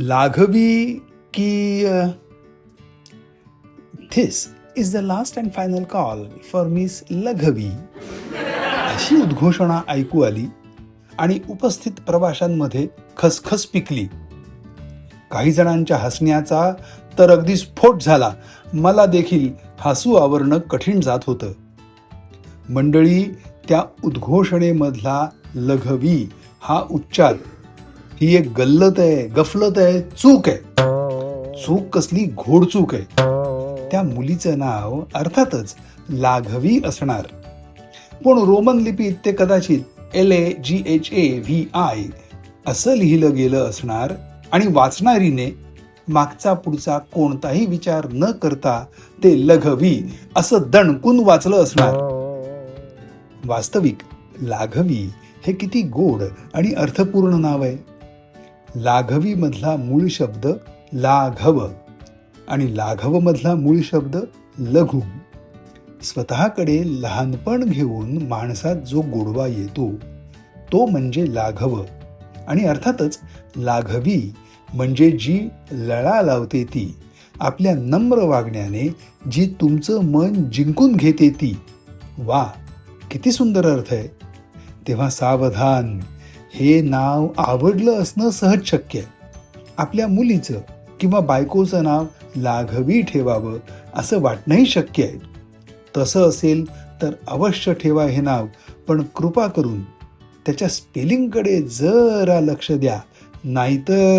लाघवी की this is the last and final call for miss Laghavi अशी उद्घोषणा ऐकू आली आणि उपस्थित प्रवाशांमध्ये खसखस पिकली. काही जणांच्या हसण्याचा तर अगदी स्फोट झाला. मला देखील हसू आवरणं कठीण जात होतं. मंडळी त्या उद्घोषणेमधला लघवी हा उच्चार ही एक गल्लत आहे गफलत आहे चूक आहे. चूक कसली घोडचूक आहे. त्या मुलीचं नाव अर्थातच लाघवी असणार. पण रोमन लिपीत ते कदाचित L A G H A V I असं लिहिलं गेलं असणार आणि वाचणारीने मागचा पुढचा कोणताही विचार न करता ते लघवी असं दणकून वाचलं असणार. वास्तविक लाघवी हे किती गोड आणि अर्थपूर्ण नाव आहे. लाघवीमधला मूळ शब्द लाघव आणि लाघवमधला मूळ शब्द लघु. स्वतःकडे लहानपण घेऊन माणसात जो गोडवा येतो तो म्हणजे लाघव. आणि अर्थातच लाघवी म्हणजे जी लळा लावते ती आपल्या नम्र वागण्याने जी तुमचं मन जिंकून घेते ती. वा किती सुंदर अर्थ आहे. तेव्हा सावधान हे नाव आवडलं असणं सहज शक्य आहे. आपल्या मुलीचं किंवा बायकोचं नाव लाघवी ठेवावं असं वाटणंही शक्य आहे. तसं असेल तर अवश्य ठेवा हे नाव पण कृपा करून त्याच्या स्पेलिंगकडे जरा लक्ष द्या. नाहीतर